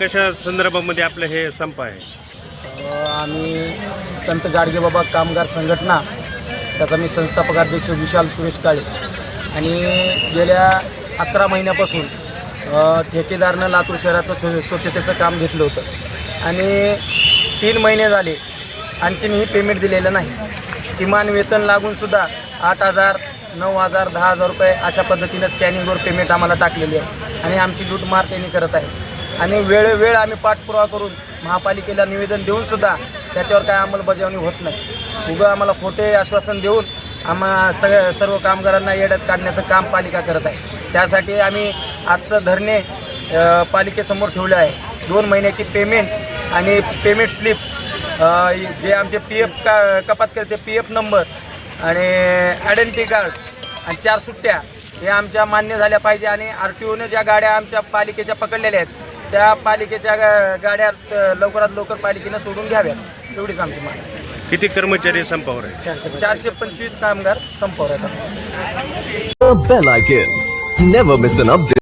कशा संदर्भामध्ये आपलं हे संप आहे? आम्ही संत गाडगेबाबा कामगार संघटना त्याचा मी संस्थापक अध्यक्ष विशाल सुरेश काळे. आणि गेल्या अकरा महिन्यापासून ठेकेदारनं लातूर शहराचं स्व- स्वच्छतेचं काम घेतलं होतं. आणि तीन महिने झाले आणखीनही पेमेंट दिलेलं नाही. किमान वेतन लागूनसुद्धा आठ हजार नऊ हजार दहा हजार रुपये अशा पद्धतीनं स्कॅनिंगवर पेमेंट आम्हाला टाकलेली आहे. आणि आमची लूटमार त्यांनी करत आहे. आणि वेळोवेळ आम्ही पाठपुरावा करून महापालिकेला निवेदन देऊनसुद्धा त्याच्यावर काय अंमलबजावणी होत नाही. उगं आम्हाला खोटे आश्वासन देऊन आम्हा सगळ्या सर्व कामगारांना येड्यात काढण्याचं काम पालिका करत आहे. त्यासाठी आम्ही आजचं धरणे पालिकेसमोर ठेवलं आहे. दोन महिन्याची पेमेंट आणि पेमेंट स्लिप जे आमचे पी एफ का कपात करते पी एफ नंबर आणि आयडेंटिटी कार्ड आणि चार सुट्ट्या हे आमच्या मान्य झाल्या पाहिजे आणि आर टी ओनं ज्या गाड्या आमच्या पालिकेच्या पकडलेल्या आहेत त्या पालिकेच्या गा- गाड्या अ, लवकरात लवकर पालिकेनं सोडून घ्याव्यात एवढीच आमची मागणी आहे. किती कर्मचारी संपावर आहे चारशे पंचवीस कामगार संपवर आहेत आमचे. The Bell icon. Never miss an update.